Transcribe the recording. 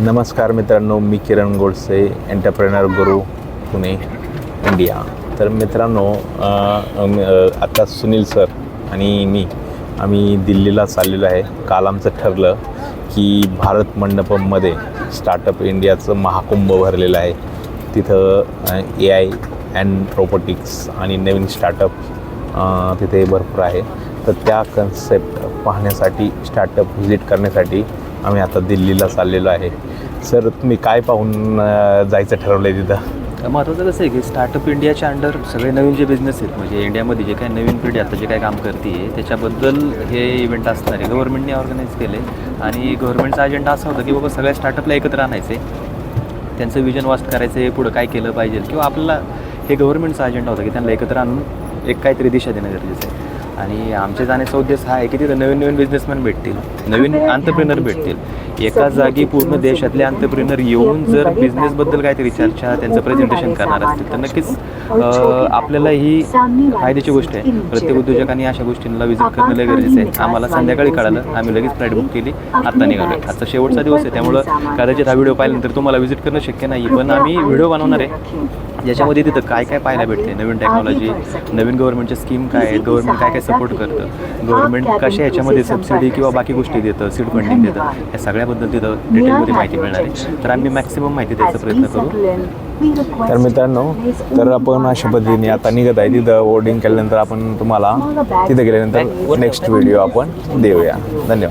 नमस्कार मित्रांनो मी किरण गोडसे एंटरप्रेनर गुरु पुणे इंडिया तर मित्रांनो आता सुनील सर आणि मी आम्ही दिल्लीला चाललेलो आहे. काल आमचं ठरलं की भारत मंडपममध्ये स्टार्टअप इंडियाचं महाकुंभ भरलेलं आहे. तिथं ए आय अँड रोबोटिक्स आणि नवीन स्टार्टअप तिथे भरपूर आहे. तर त्या कन्सेप्ट पाहण्यासाठी स्टार्टअप व्हिजिट करण्यासाठी आम्ही आता दिल्लीला चाललेलो आहे. सर तुम्ही काय पाहून जायचं ठरवलं आहे तिथं महत्त्वाचं कसं आहे की स्टार्टअप इंडियाच्या अंडर सगळे नवीन जे बिझनेस आहेत म्हणजे इंडियामध्ये जे काही नवीन पिढी आता जे काही काम करते त्याच्याबद्दल हे इव्हेंट असणार आहे. गव्हर्नमेंटने ऑर्गनाईज केले आणि गव्हर्नमेंटचा अजेंडा असा होता की बाबा सगळ्या स्टार्टअपला एकत्र आणायचे त्यांचं विजन वास्ट करायचं हे पुढं काय केलं पाहिजे किंवा आपल्याला हे गव्हर्नमेंटचा अजेंडा होता की त्यांना एकत्र आणून एक काहीतरी दिशा देणं गरजेचं आहे. आणि आमच्या जाण्याचा उद्देश हा आहे की तिथं नवीन नवीन बिझनेसमॅन भेटतील. नवीन अंतप्रिनर भेटतील. एका जागी पूर्ण देशातले अंतप्रिनर येऊन जर बिझनेसबद्दल काहीतरी चर्चा त्यांचं प्रेझेंटेशन करणार असतील तर नक्कीच आपल्याला ही फायद्याची गोष्ट आहे. प्रत्येक उद्योजकांनी अशा गोष्टींना व्हिजिट करणं लय गरजेचं आहे. आम्हाला संध्याकाळी कळालं. आम्ही लगेच फ्लाईट बुक केली. आत्ता निघालो आजचा शेवटचा दिवस आहे. त्यामुळं कदाचित हा व्हिडिओ पाहिल्यानंतर तुम्हाला व्हिजिट करणं शक्य नाही पण आम्ही व्हिडिओ बनवणार आहे. ज्याच्यामध्ये तिथं काय काय पाहायला भेटते नवीन टेक्नॉलॉजी नवीन गव्हर्नमेंटच्या स्कीम काय आहेत? गव्हर्नमेंट काय काय सपोर्ट करतं. गव्हर्नमेंट कशा ह्याच्यामध्ये सबसिडी किंवा बाकी गोष्टी देतं सीड फंडिंग देतं या सगळ्याबद्दल तिथं डिटेलमध्ये माहिती मिळणार आहे. तर आम्ही मॅक्सिमम माहिती द्यायचा प्रयत्न करू. तर मित्रांनो तर आपण अशा पद्धतीने आता निघत आहे. तिथं बोर्डिंग केल्यानंतर आपण तुम्हाला तिथं गेल्यानंतर नेक्स्ट व्हिडिओ आपण देऊया. धन्यवाद.